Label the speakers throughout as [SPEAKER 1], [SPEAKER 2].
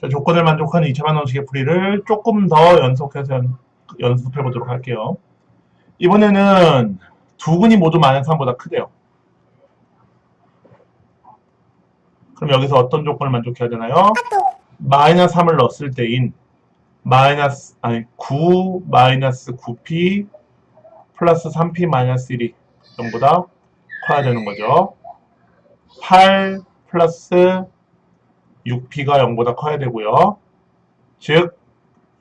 [SPEAKER 1] 자, 조건을 만족하는 2차만 원식의 풀이를 조금 더 연속해서 연, 연습해 보도록 할게요. 이번에는 두 근이 모두 마이너스 3보다 크대요. 그럼 여기서 어떤 조건을 만족해야 되나요? 마이너스 3을 넣었을 때인 마이너스 아니 9 마이너스 9p 플러스 3p 마이너스 1이 0보다 커야 되는 거죠. 8 플러스 6p가 0보다 커야 되고요. 즉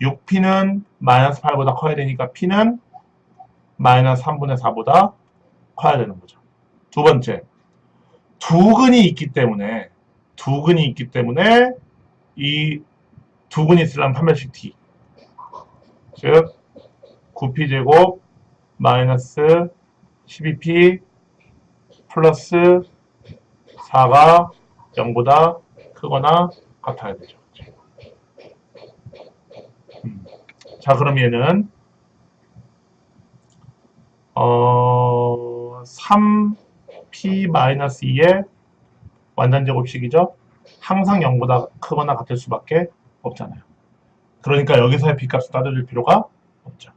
[SPEAKER 1] 6p는 마이너스 8보다 커야 되니까 p는 마이너스 3분의 4보다 커야 되는 거죠. 두 번째, 두 근이 있기 때문에 두 근이 있기 때문에 이 두 근이 있으려면 판별식 d 즉 9p 제곱 마이너스 12p 플러스 4가 0보다 크거나 같아야 되죠. 음. 자, 그럼 얘는 어 3p-2의 완전 제곱식이죠. 항상 0보다 크거나 같을 수밖에 없잖아요. 그러니까 여기서의 b값을 따져줄 필요가 없죠.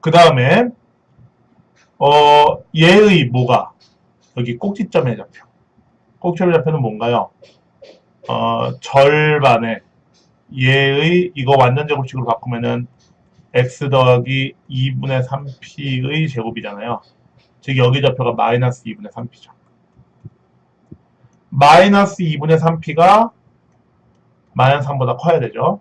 [SPEAKER 1] 그 다음에 어 얘의 뭐가 여기 꼭지점의 좌표. 꼭지점의 좌표는 뭔가요? 어 절반의 얘의 이거 완전 제곱식으로 바꾸면은 x 더하기 2분의 3p의 제곱이잖아요. 즉 여기 좌표가 마이너스 2분의 3p죠. 마이너스 2분의 3p가 마이너스 3보다 커야 되죠.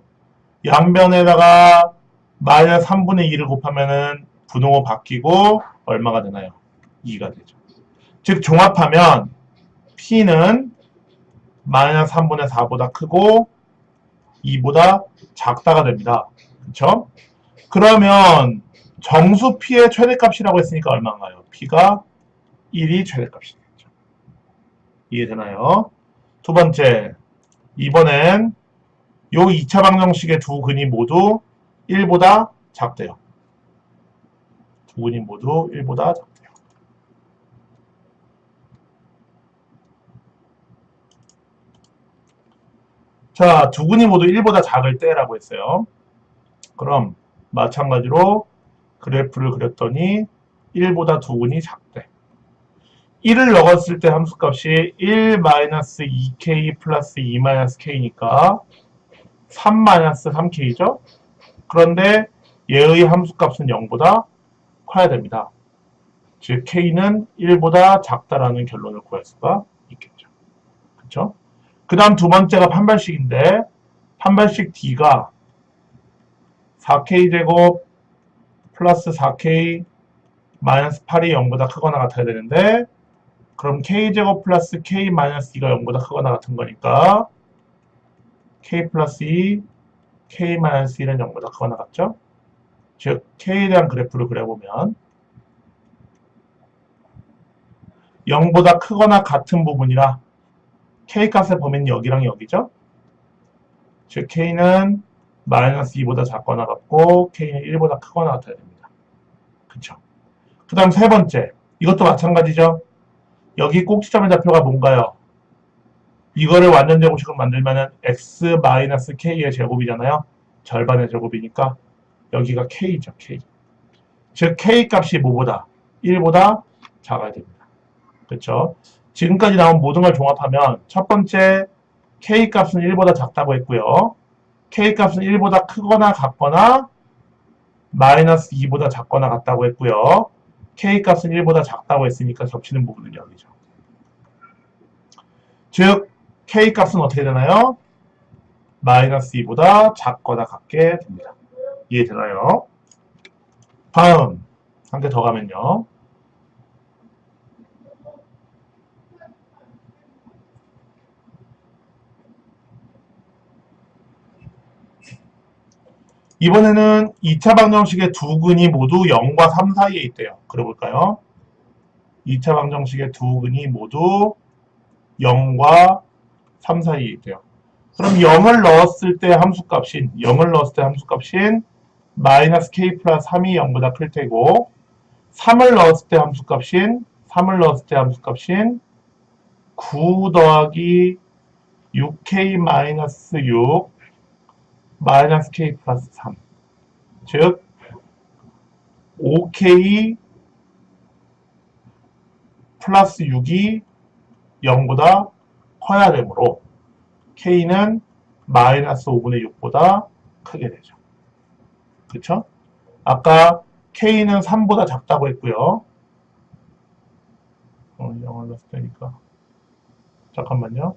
[SPEAKER 1] 양변에다가 마이너스 3분의 2를 곱하면은 분홍호 바뀌고 얼마가 되나요? 2가 되죠. 즉 종합하면 p는 마이너스 3분의 4보다 크고 2보다 작다가 됩니다. 그쵸? 그러면 정수 p의 최대값이라고 했으니까 얼마인가요? p가 1이 최대값이 되죠. 이해되나요? 두 번째, 이번엔 요 2차 방정식의 두 근이 모두 1보다 작대요. 두 근이 모두 1보다 작대 자, 두 근이 모두 1보다 작을 때라고 했어요. 그럼 마찬가지로 그래프를 그렸더니 1보다 두 근이 작대. 1을 넣었을 때 함수값이 1-2k 플러스 2-k니까 3-3k죠? 그런데 얘의 함수값은 0보다 커야 됩니다. 즉 k는 1보다 작다라는 결론을 구할 수가 있겠죠. 그쵸? 그 다음 두 번째가 판별식인데 판별식 d가 4k 제곱 플러스 4k 마이너스 8이 0보다 크거나 같아야 되는데 그럼 k제곱 플러스 k 마이너스 2가 0보다 크거나 같은 거니까 k 플러스 2, k 마이너스 1은 0보다 크거나 같죠? 즉 k에 대한 그래프를 그려보면 0보다 크거나 같은 부분이라 k 값의 범위는 여기랑 여기죠? 즉 k는 마이너스 2보다 작거나 같고 k는 1보다 크거나 같아야 됩니다. 그쵸? 그 다음 세 번째 이것도 마찬가지죠? 여기 꼭지점의 좌표가 뭔가요? 이거를 완전 제곱식으로 만들면은 x 마이너스 k의 제곱이잖아요. 절반의 제곱이니까 여기가 k죠, k. 즉 k 값이 뭐보다 1보다 작아야 됩니다. 그렇죠? 지금까지 나온 모든 걸 종합하면 첫 번째 k 값은 1보다 작다고 했고요. k 값은 1보다 크거나 같거나 마이너스 2보다 작거나 같다고 했고요. k 값은 1보다 작다고 했으니까 겹치는 부분은 여기죠. 즉 k 값은 어떻게 되나요? 마이너스 2보다 작거나 같게 됩니다. 이해되나요? 다음 한 개 더 가면요. 이번에는 2차 방정식의 두 근이 모두 0과 3 사이에 있대요. 그려볼까요? 2차 방정식의 두 근이 모두 0과 3 사이에 있대요. 그럼 0을 넣었을 때 함수값인 0을 넣었을 때 함수값인 마이너스 k 플러스 3이 0보다 클 테고 3을 넣었을 때 함수값인 3을 넣었을 때 함수값인 9 더하기 6k 마이너스 6 마이너스 k 플러스 3. 즉 5k 플러스 6이 0보다 커야 되므로 k는 마이너스 5분의 6보다 크게 되죠. 그쵸? 아까 k는 3보다 작다고 했고요. 어, 영어 넣었을 테니까. 잠깐만요.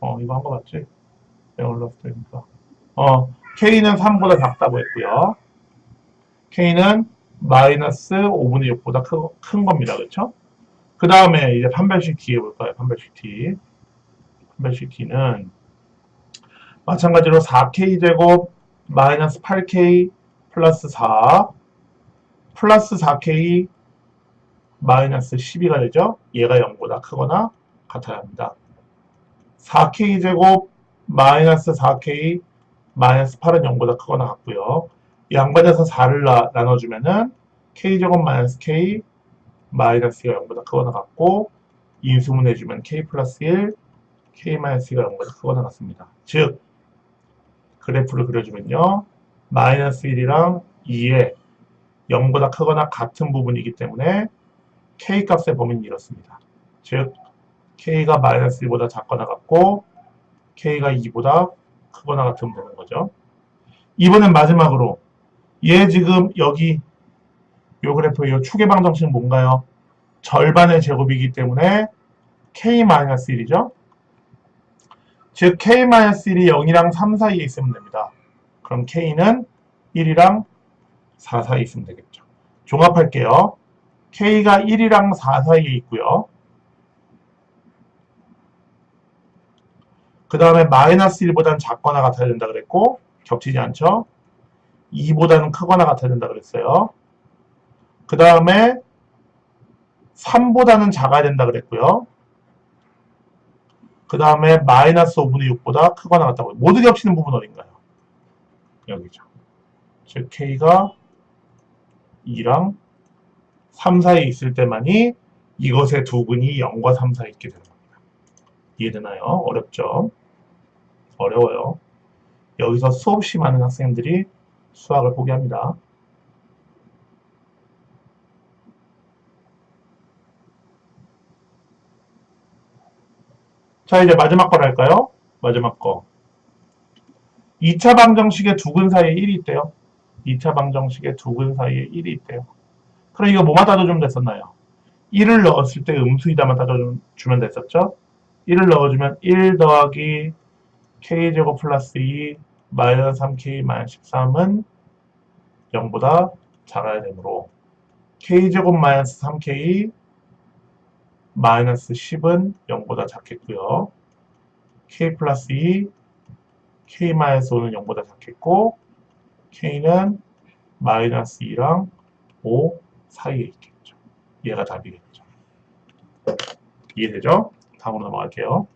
[SPEAKER 1] 어, 이거 한 거 맞지? 넣었을 테니까. 어, k는 3보다 작다고 했고요. k는 마이너스 5분의 6보다 큰, 큰 겁니다. 그쵸? 그 다음에 이제 판별식 t 해볼까요? 판별식 t. 판별식 t는 마찬가지로 4k 제곱 마이너스 8k 플러스 4 플러스 4k 마이너스 12가 되죠. 얘가 0보다 크거나 같아야 합니다. 4k 제곱 마이너스 4k 마이너스 8은 0보다 크거나 같고요. 양반에서 4를 나, 나눠주면은 k 제곱 마이너스 k 마이너스가 0보다 크거나 같고 인수분 해주면 k 플러스 1 k 마이너스가 0보다 크거나 같습니다. 즉 그래프를 그려주면요. 마이너스 1이랑 2에 0보다 크거나 같은 부분이기 때문에 k 값의 범위는 이렇습니다. 즉 k가 마이너스 1보다 작거나 같고 k가 2보다 크거나 같으면 되는 거죠. 이번엔 마지막으로 얘 지금 여기 요 그래프의 요 축의 방정식은 뭔가요? 절반의 제곱이기 때문에 k-1이죠. 즉 k-1이 0이랑 3 사이에 있으면 됩니다. 그럼 k는 1이랑 4 사이에 있으면 되겠죠. 종합할게요. k가 1이랑 4 사이에 있고요. 그 다음에 마이너스 1보다는 작거나 같아야 된다 그랬고 겹치지 않죠? 2보다는 크거나 같아야 된다 그랬어요. 그 다음에 3보다는 작아야 된다 그랬고요. 그 다음에 마이너스 5분의 6보다 크거나 같다고 모두 겹치는 부분 어딘가요? 여기죠. 즉 K가 2랑 3 사이에 있을 때만이 이것의 두 근이 0과 3 사이에 있게 되는 겁니다. 이해되나요? 어렵죠? 어려워요. 여기서 수없이 많은 학생들이 수학을 포기합니다. 자, 이제 마지막 걸 할까요? 마지막 거. 2차 방정식의 두근 사이에 1이 있대요. 2차 방정식의 두근 사이에 1이 있대요. 그럼 이거 뭐만 따져주면 됐었나요? 1을 넣었을 때 음수이다만 따져주면 됐었죠? 1을 넣어주면 1 더하기 k제곱 플러스 2 마이너스 3k 마이너스 13은 0보다 작아야 되므로 k제곱 마이너스 3k 마이너스 10은 0보다 작겠고요. k 플러스 2, k 마이너스 5는 0보다 작겠고 k는 마이너스 2랑 5 사이에 있겠죠. 얘가 답이겠죠. 이해되죠? 다음으로 넘어갈게요.